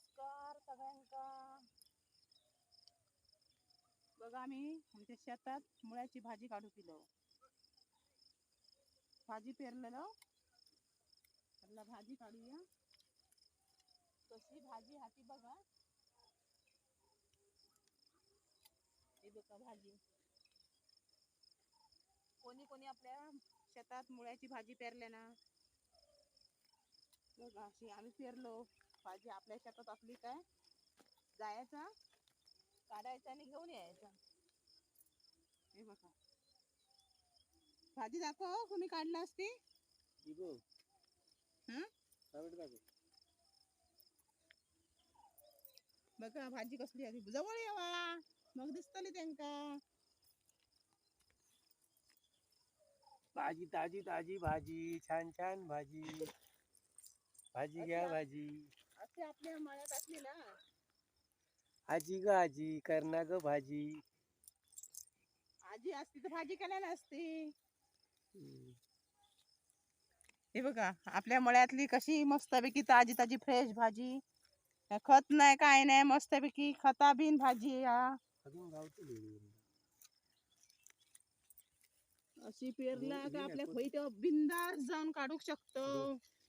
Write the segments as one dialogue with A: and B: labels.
A: नमस्कार सगळ्यांका. बघा आम्ही आमच्या शेतात मुळ्याची भाजी काढू दिलो भाजी पेरलेलं. त्याला भाजी काढूया. कशी भाजी हाती बघा. हे बघा भाजी. कोणी कोणी आपल्या शेतात मुळ्याची भाजी पेरले ना. बघा अशी आम्ही पेरलो. भाजी आपल्या शेतात असली काय? जायचा काढायचा आणि घेऊन यायचा. हे बघा. भाजी दाखव कोणी काढला असती.
B: इगो
A: हं?
B: सावड दाखव
A: बघा भाजी कसली आहे. जवळ येवा मग दिसतली त्यांका.
B: भाजी ताजी ताजी भाजी छान छान भाजी. भाजी घ्या. भाजी.
A: ना.
B: आजी ग आजी करणा ग भाजी.
A: आजी असती तर भाजी केल्या नसती
B: हम्म.
A: हे बघा आपल्या मळ्यातली कशी मस्तपैकी ताजी ताजी फ्रेश भाजी. या खत नाही काय नाही मस्तपैकी खता बिन भाजी. अशी पेरला का आपल्या बिंदास जाऊन काढू शकतो.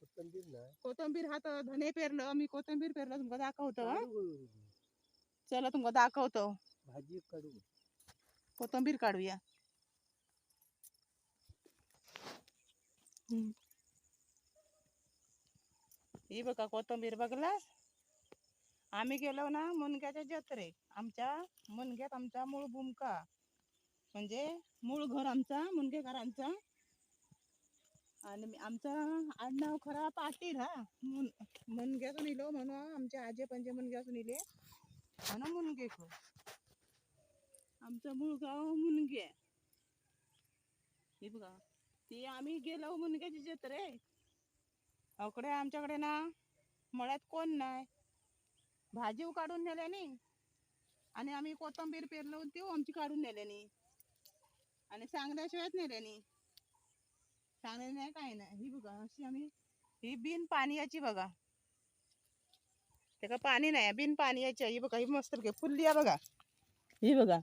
B: कोथिंबीर ना.
A: कोथंबीर हात धने पेरलं मी कोथंबीर पेरलं तुमका दाखवतो हं. चला तुमका दाखवतो.
B: भाजी काढू.
A: कोथंबीर काढूया. हम्म. ही बघा कोथंबीर बघला आम्ही गेलो ना मुनग्याच्या जत्रेक आमच्या मुनग्यात आमचा मूळ भूमका. म्हणजे मूळ घर आमचा मुनगेकरांचा आणि आमचं आमचा आडनाव खरा पाटील हा. मुन मुनग्यातून इलो हो म्हणून आमचे आजे पंजे मुनग्यातून इले म्हणून खो आमचं मूळ गाव मुनगे हे बघा ती आम्ही गेलो मुनग्याची जत्रे. अकडे आमच्याकडे ना मळ्यात कोण नाही. भाजीव काढून नेल्यानी आणि आम्ही कोथंबीर पेरलो ती आमची काढून नेल्यानी आणि सांगल्याशिवायच नेल्यानी सांगले नाही काय नाही. ही बघा अशी आम्ही ही बिन पाण्याची बघा. त्याला पाणी नाही बिन पाणी याची ही बघा ही मस्त बघा फुल्ली आहे बघा. ही बघा.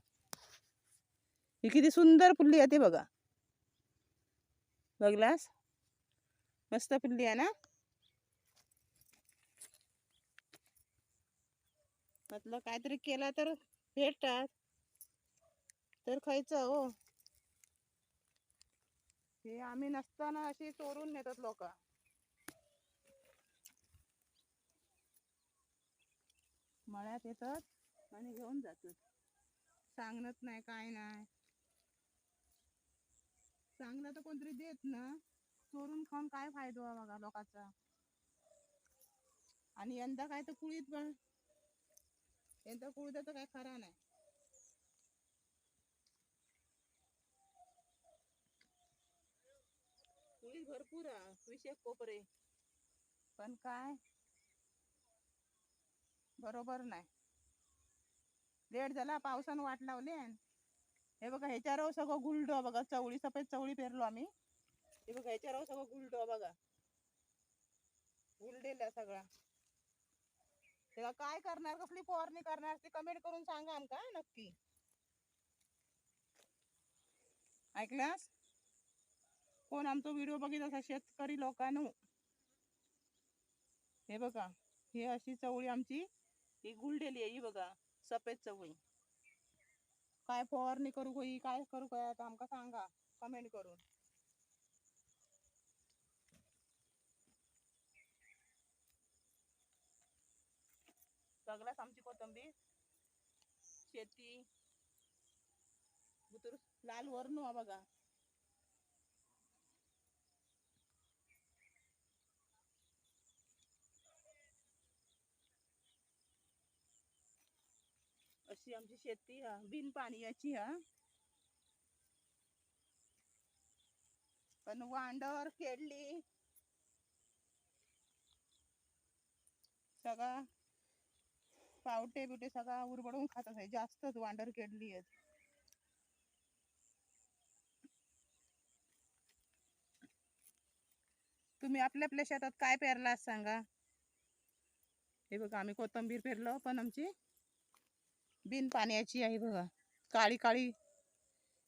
A: ही किती सुंदर फुल्ली आहे ते बघा. बघलास? मस्त फुल्ली आहे ना? म्हटलं काहीतरी केलं तर भेटतात. तर खायचं हो. हे आम्ही नसताना अशी चोरून नेतात लोक. मळ्यात येतात आणि घेऊन जातात. सांगणत नाही काय नाही. चांगलं तर कोणतरी देत ना. चोरून खाऊन काय फायदा हो बघा लोकांचा. आणि यंदा काय तर कुळीत पण यंदा कुळीत काय खरा नाही. कुळीत भरपूर विषय कोपरे. पण काय? बरोबर नाही. लेट झाला पावसानं वाट लावली हे बघा ह्याच्यावर सगळं गुलडो बघा चवळी सफेद चवळी पेरलो आम्ही. हे बघा ह्याच्यावर सगळं गुलडो बघा. गुलडेला सगळा तेव्हा काय करणार कसली फवारणी करणार ते कमेंट करून सांगा आमका नक्की? ऐकल्यास कोण आमचा व्हिडिओ बघित असा शेतकरी लोकांनो? हे बघा हे अशी चवळी आमची ही गुलडेली आहे ही बघा सफेद चवळी. काय फवारणी करू होई काय करू काय आता आमका सांगा कमेंट करून. सगळ्याच आमची कोथंबीर शेती लाल वरणू हा बघा. अशी आमची शेती हा बिन पाण्याची हा. पण वांडर केडली सगळा पावटे बिवटे सगळा उरबडून खात आहे जास्तच वांडर केडली आहेत. तुम्ही आपल्या आपल्या शेतात काय पेरला सांगा? हे बघा आम्ही कोथंबीर पेरलो पण आमची बिन पाण्याची आहे बघा. काळी काळी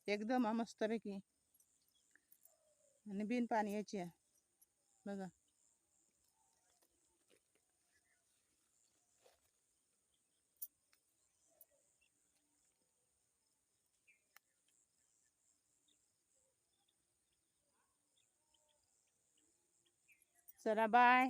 A: एकदम मस्तपैकी. आणि बिन पाण्याची आहे. बघा. चला बाय